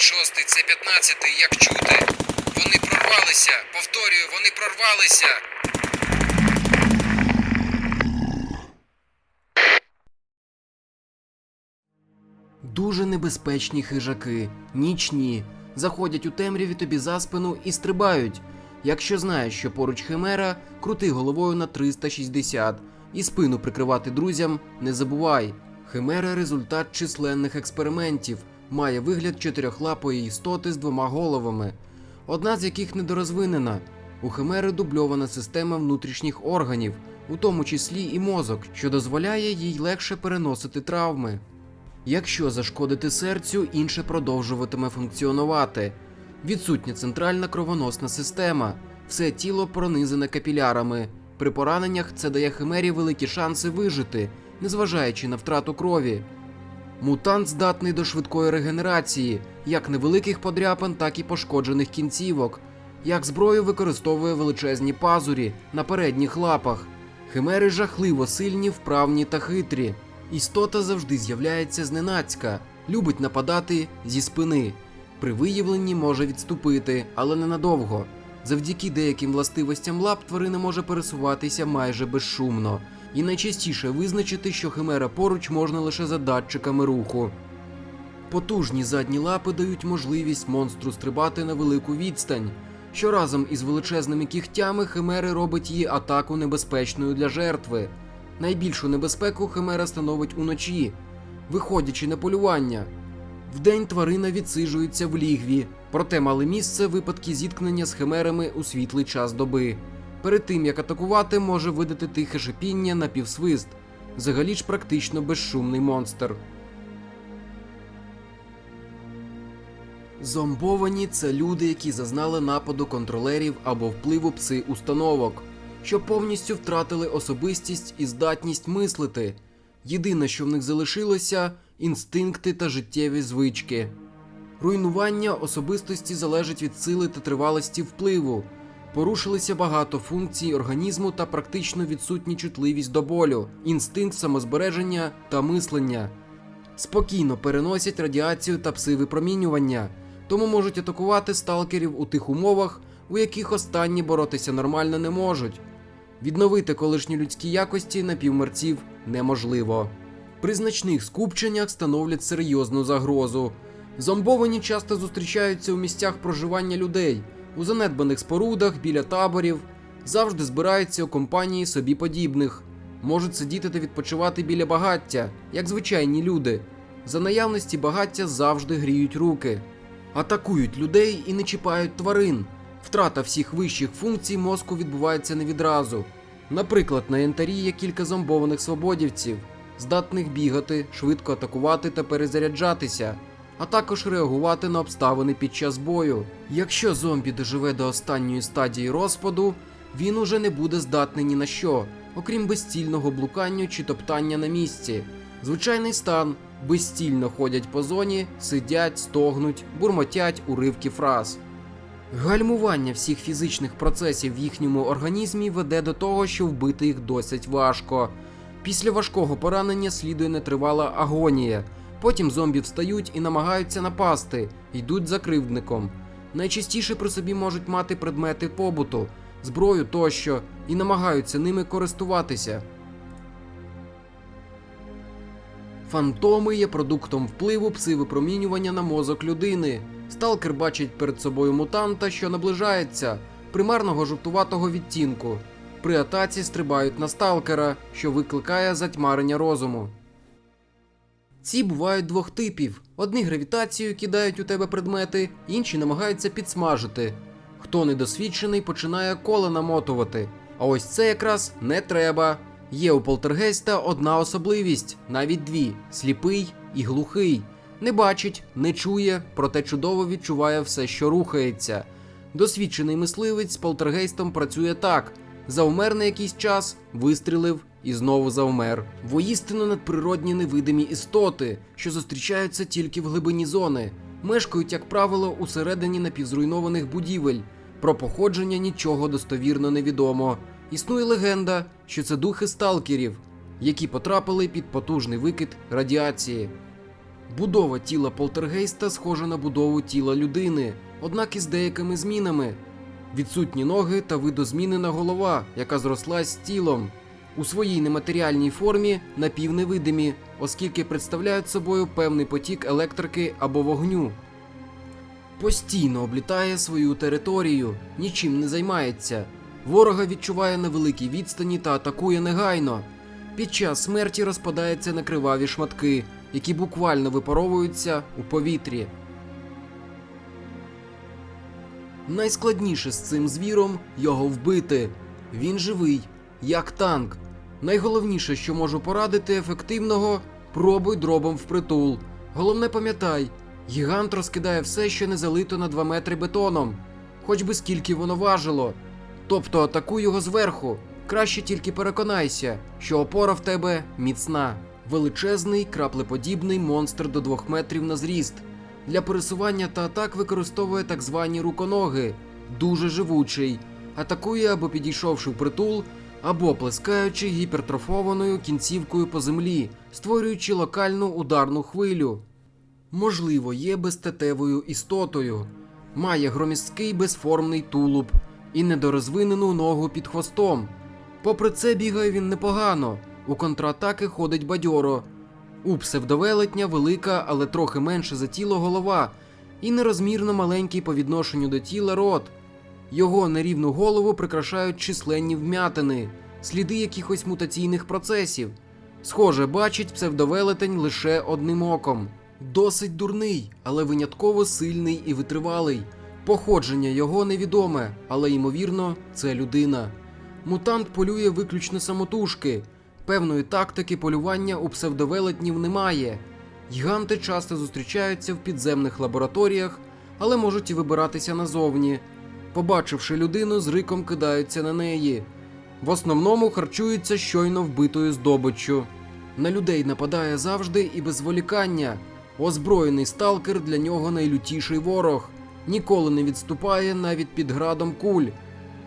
36, це 15, як чути. Вони прорвалися. Повторюю, вони прорвалися. Дуже небезпечні хижаки, нічні, заходять у темряві тобі за спину і стрибають. Якщо знаєш, що поруч химера, крути головою на 360 і спину прикривати друзям не забувай. Химера результат численних експериментів, має вигляд чотирьохлапої істоти з двома головами, одна з яких недорозвинена. У химери дубльована система внутрішніх органів, у тому числі і мозок, що дозволяє їй легше переносити травми. Якщо зашкодити серцю, інше продовжуватиме функціонувати. Відсутня центральна кровоносна система, все тіло пронизане капілярами. При пораненнях це дає химері великі шанси вижити, незважаючи на втрату крові. Мутант здатний до швидкої регенерації, як невеликих подряпин, так і пошкоджених кінцівок. Як зброю використовує величезні пазурі на передніх лапах. Химери жахливо сильні, вправні та хитрі. Істота завжди з'являється зненацька, любить нападати зі спини. При виявленні може відступити, але ненадовго. Завдяки деяким властивостям лап тварина може пересуватися майже безшумно, і найчастіше визначити, що химера поруч можна лише за датчиками руху. Потужні задні лапи дають можливість монстру стрибати на велику відстань, що разом із величезними кігтями химери робить її атаку небезпечною для жертви. Найбільшу небезпеку химера становить уночі, виходячи на полювання. Вдень тварина відсиджується в лігві, проте мали місце випадки зіткнення з химерами у світлий час доби. Перед тим як атакувати, може видати тихе шипіння на півсвист. Взагалі ж практично безшумний монстр. Зомбовані це люди, які зазнали нападу контролерів або впливу пси установок, що повністю втратили особистість і здатність мислити. Єдине, що в них залишилося інстинкти та життєві звички. Руйнування особистості залежить від сили та тривалості впливу. Порушилися багато функцій організму та практично відсутні чутливість до болю, інстинкт самозбереження та мислення. Спокійно переносять радіацію та пси-випромінювання, тому можуть атакувати сталкерів у тих умовах, у яких останні боротися нормально не можуть. Відновити колишні людські якості напівмерців неможливо. При значних скупченнях становлять серйозну загрозу. Зомбовані часто зустрічаються у місцях проживання людей, у занедбаних спорудах, біля таборів, завжди збираються у компанії собі подібних, можуть сидіти та відпочивати біля багаття, як звичайні люди. За наявності багаття завжди гріють руки, атакують людей і не чіпають тварин. Втрата всіх вищих функцій мозку відбувається не відразу. Наприклад, на янтарі є кілька зомбованих свободівців, здатних бігати, швидко атакувати та перезаряджатися, а також реагувати на обставини під час бою. Якщо зомбі доживе до останньої стадії розпаду, він уже не буде здатний ні на що, окрім безцільного блукання чи топтання на місці. Звичайний стан безцільно ходять по зоні, сидять, стогнуть, бурмотять уривки фраз. Гальмування всіх фізичних процесів в їхньому організмі веде до того, що вбити їх досить важко. Після важкого поранення слідує нетривала агонія. Потім зомбі встають і намагаються напасти, йдуть за кривдником. Найчастіше при собі можуть мати предмети побуту, зброю тощо, і намагаються ними користуватися. Фантоми є продуктом впливу псивипромінювання на мозок людини. Сталкер бачить перед собою мутанта, що наближається, примарного жовтуватого відтінку. При атаці стрибають на сталкера, що викликає затьмарення розуму. Ці бувають двох типів: одні гравітацією кидають у тебе предмети, інші намагаються підсмажити. Хто недосвідчений, починає коло намотувати. А ось це якраз не треба. Є у полтергейста одна особливість, навіть дві: сліпий і глухий. Не бачить, не чує, проте чудово відчуває все, що рухається. Досвідчений мисливець з полтергейстом працює так: завмер на якийсь час, вистрілив і знову завмер. Воістину надприродні невидимі істоти, що зустрічаються тільки в глибині зони, мешкають, як правило, усередині напівзруйнованих будівель. Про походження нічого достовірно не відомо. Існує легенда, що це духи сталкерів, які потрапили під потужний викид радіації. Будова тіла полтергейста схожа на будову тіла людини, однак із деякими змінами. Відсутні ноги та видозмінена голова, яка зрослась з тілом. У своїй нематеріальній формі напівневидимі, оскільки представляють собою певний потік електрики або вогню. Постійно облітає свою територію, нічим не займається. Ворога відчуває на великій відстані та атакує негайно. Під час смерті розпадається на криваві шматки, які буквально випаровуються у повітрі. Найскладніше з цим звіром його вбити. Він живий, як танк. Найголовніше, що можу порадити ефективного, пробуй дробом впритул. Головне пам'ятай, гігант розкидає все, що не залито на 2 метри бетоном, хоч би скільки воно важило. Тобто атакуй його зверху. Краще тільки переконайся, що опора в тебе міцна. Величезний, краплеподібний монстр до 2 метрів на зріст. Для пересування та атак використовує так звані руконоги, дуже живучий, атакує або підійшовши в притул, або плескаючи гіпертрофованою кінцівкою по землі, створюючи локальну ударну хвилю. Можливо, є безтетевою істотою, має громісткий безформний тулуб і недорозвинену ногу під хвостом. Попри це бігає він непогано, у контратаки ходить бадьоро. У псевдовелетня велика, але трохи менше за тіло голова, і нерозмірно маленький по відношенню до тіла рот. Його нерівну голову прикрашають численні вм'ятини, сліди якихось мутаційних процесів. Схоже, бачить псевдовелетень лише одним оком. Досить дурний, але винятково сильний і витривалий. Походження його невідоме, але ймовірно, це людина. Мутант полює виключно самотужки. Певної тактики полювання у псевдовелетнів немає. Гіганти часто зустрічаються в підземних лабораторіях, але можуть і вибиратися назовні. Побачивши людину, з риком кидаються на неї. В основному харчуються щойно вбитою здобиччю. На людей нападає завжди і без зволікання. Озброєний сталкер для нього найлютіший ворог. Ніколи не відступає навіть під градом куль.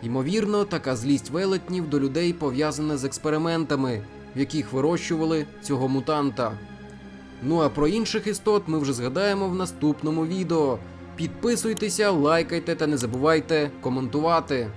Ймовірно, така злість велетнів до людей пов'язана з експериментами, в яких вирощували цього мутанта. Ну а про інших істот ми вже згадаємо в наступному відео. Підписуйтеся, лайкайте та не забувайте коментувати.